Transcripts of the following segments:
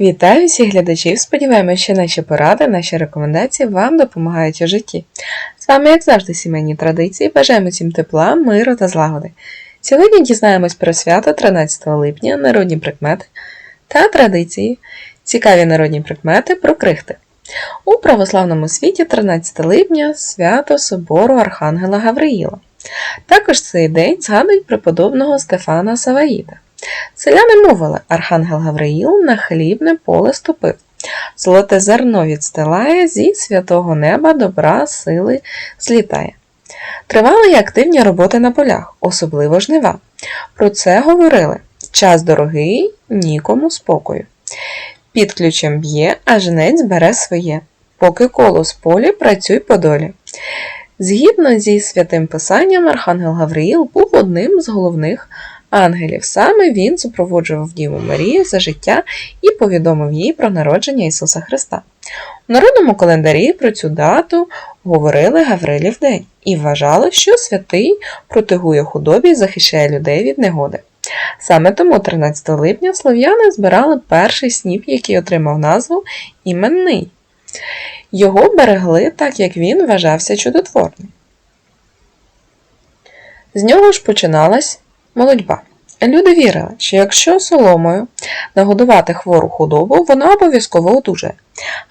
Вітаю всіх глядачів! Сподіваємося, що наші поради, наші рекомендації вам допомагають у житті. З вами, як завжди, сімейні традиції. Бажаємо всім тепла, миру та злагоди. Сьогодні дізнаємось про свято 13 липня, народні прикмети та традиції, цікаві народні прикмети про крихти. У православному світі 13 липня свято Собору Архангела Гавриїла. Також цей день згадують преподобного Стефана Саваїда. Селяни мовили, Архангел Гавриїл на хлібне поле ступив. Золоте зерно відстилає, зі святого неба добра сили злітає. Тривали й активні роботи на полях, особливо жнива. Про це говорили час дорогий, нікому спокою. Під ключем б'є, а жнець бере своє. Поки коло з полі працюй по долі. Згідно зі святим писанням, Архангел Гавриїл був одним з головних ангелів. Саме він супроводжував Діву Марію за життя і повідомив їй про народження Ісуса Христа. У народному календарі про цю дату говорили Гаврилів день і вважали, що святий протигує худобі і захищає людей від негоди. Саме тому 13 липня слов'яни збирали перший сніп, який отримав назву іменний. Його берегли, так як він вважався чудотворним. З нього ж починалась молодьба. Люди вірили, що якщо соломою нагодувати хвору худобу, вона обов'язково одужає,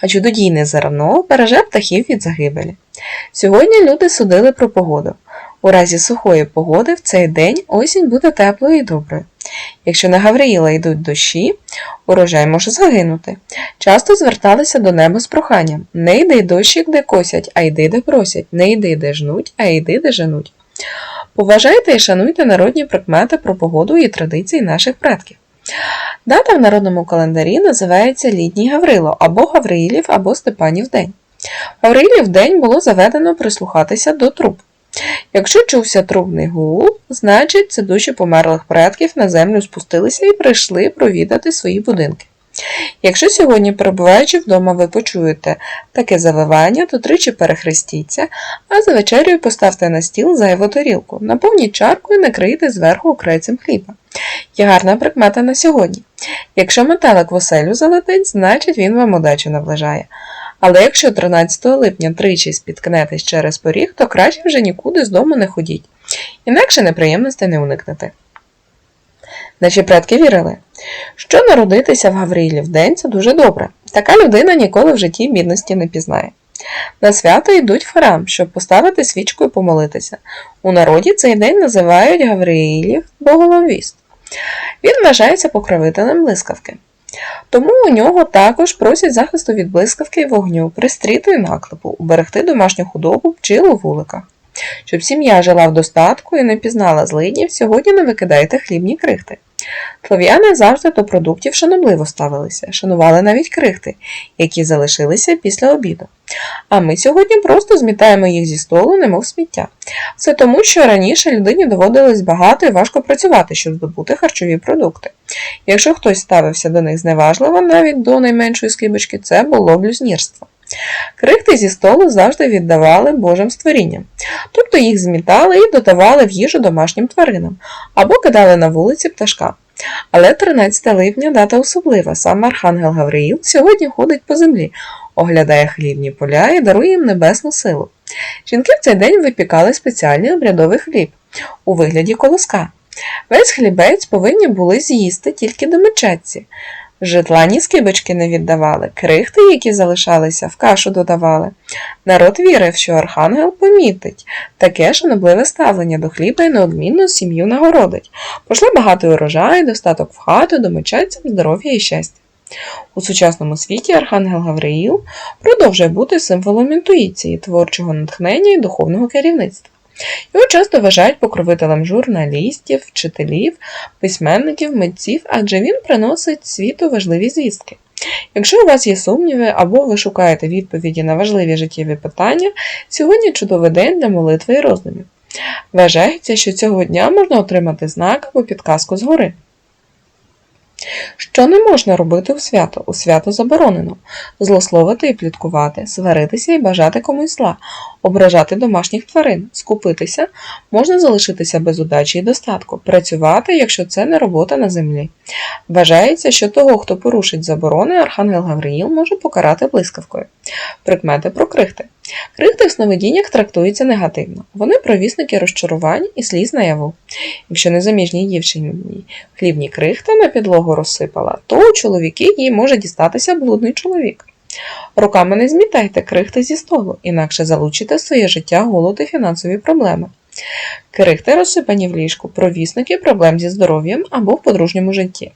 а чудодійне зерно береже птахів від загибелі. Сьогодні люди судили про погоду. У разі сухої погоди в цей день осінь буде теплою і доброю. Якщо на Гавриїла йдуть дощі, урожай може загинути. Часто зверталися до неба з проханням не йди дощик, де косять, а йди, де просять, не йди, де жнуть, а йди, де женуть. Поважайте і шануйте народні прикмети про погоду і традиції наших предків. Дата в народному календарі називається Літній Гаврило або Гавриїлів, або Степанів день. Гавриїлів день було заведено прислухатися до труб. Якщо чувся трубний гул, значить це душі померлих предків на землю спустилися і прийшли провідати свої будинки. Якщо сьогодні, перебуваючи вдома, ви почуєте таке завивання, то тричі перехрестіться, а за вечерю поставте на стіл зайву тарілку, наповніть чарку і накрийте зверху окрайцем хліба. Є гарна прикмета на сьогодні. Якщо метелик в оселю залетить, значить він вам удачу наближає. Але якщо 13 липня тричі спіткнетесь через поріг, то краще вже нікуди з дому не ходіть, інакше неприємностей не уникнете. Наші предки вірили, що народитися в Гавриїлів день це дуже добре. Така людина ніколи в житті бідності не пізнає. На свято йдуть в храм, щоб поставити свічку і помолитися. У народі цей день називають Гавриїлів Боголовіст. Він вважається покровителем блискавки. Тому у нього також просять захисту від блискавки і вогню, пристріту і наклепу, уберегти домашню худобу, пчил вулика. Щоб сім'я жила в достатку і не пізнала злиднів, сьогодні не викидайте хлібні крихти. Слов'яни завжди до продуктів шанобливо ставилися, шанували навіть крихти, які залишилися після обіду. А ми сьогодні просто змітаємо їх зі столу, немов сміття. Це тому, що раніше людині доводилось багато і важко працювати, щоб здобути харчові продукти. Якщо хтось ставився до них зневажливо, навіть до найменшої скибочки, це було блюзнірство. Крихти зі столу завжди віддавали Божим створінням, тобто їх змітали і додавали в їжу домашнім тваринам або кидали на вулиці пташкам. Але 13 липня дата особлива. Сам Архангел Гавриїл сьогодні ходить по землі, оглядає хлібні поля і дарує їм небесну силу. Жінки в цей день випікали спеціальний обрядовий хліб у вигляді колоска. Весь хлібець повинні були з'їсти тільки домичатці. Житла ні скибочки не віддавали, крихти, які залишалися, в кашу додавали. Народ вірив, що архангел помітить таке шанобливе ставлення до хліба і неодмінно сім'ю нагородить. Пошли багатий урожай, достаток в хату, домичаться, здоров'я і щастя. У сучасному світі Архангел Гавриїл продовжує бути символом інтуїції, творчого натхнення і духовного керівництва. Його часто вважають покровителем журналістів, вчителів, письменників, митців, адже він приносить світу важливі звістки. Якщо у вас є сумніви або ви шукаєте відповіді на важливі життєві питання, сьогодні чудовий день для молитви і роздумів. Вважається, що цього дня можна отримати знак або підказку згори. Що не можна робити у свято? У свято заборонено злословити і пліткувати, сваритися і бажати комусь зла, ображати домашніх тварин, скупитися, можна залишитися без удачі і достатку, працювати, якщо це не робота на землі. Вважається, що того, хто порушить заборони, Архангел Гавриїл може покарати блискавкою. Прикмети про крихти. Крихти в сновидіннях трактуються негативно. Вони провісники розчарувань і сліз наяву. Якщо незаміжній дівчині хлібні крихти на підлогу розсипала, то у чоловіки їй може дістатися блудний чоловік. Руками не змітайте крихти зі столу, інакше залучите в своє життя голод і фінансові проблеми. Крихти розсипані в ліжку, провісники проблем зі здоров'ям або в подружньому житті.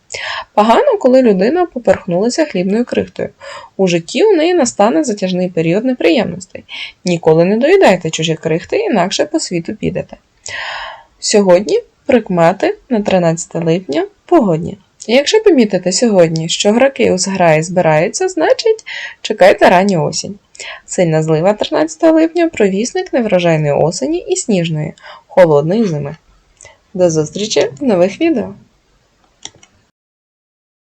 Погано, коли людина поперхнулася хлібною крихтою. У житті у неї настане затяжний період неприємностей. Ніколи не доїдайте чужі крихти, інакше по світу підете. Сьогодні прикмети на 13 липня погодні. Якщо помітите сьогодні, що граки у зграї збираються, значить чекайте ранню осінь. Сильна злива 13 липня провісник неврожайної осені і сніжної, холодної зими. До зустрічі в нових відео!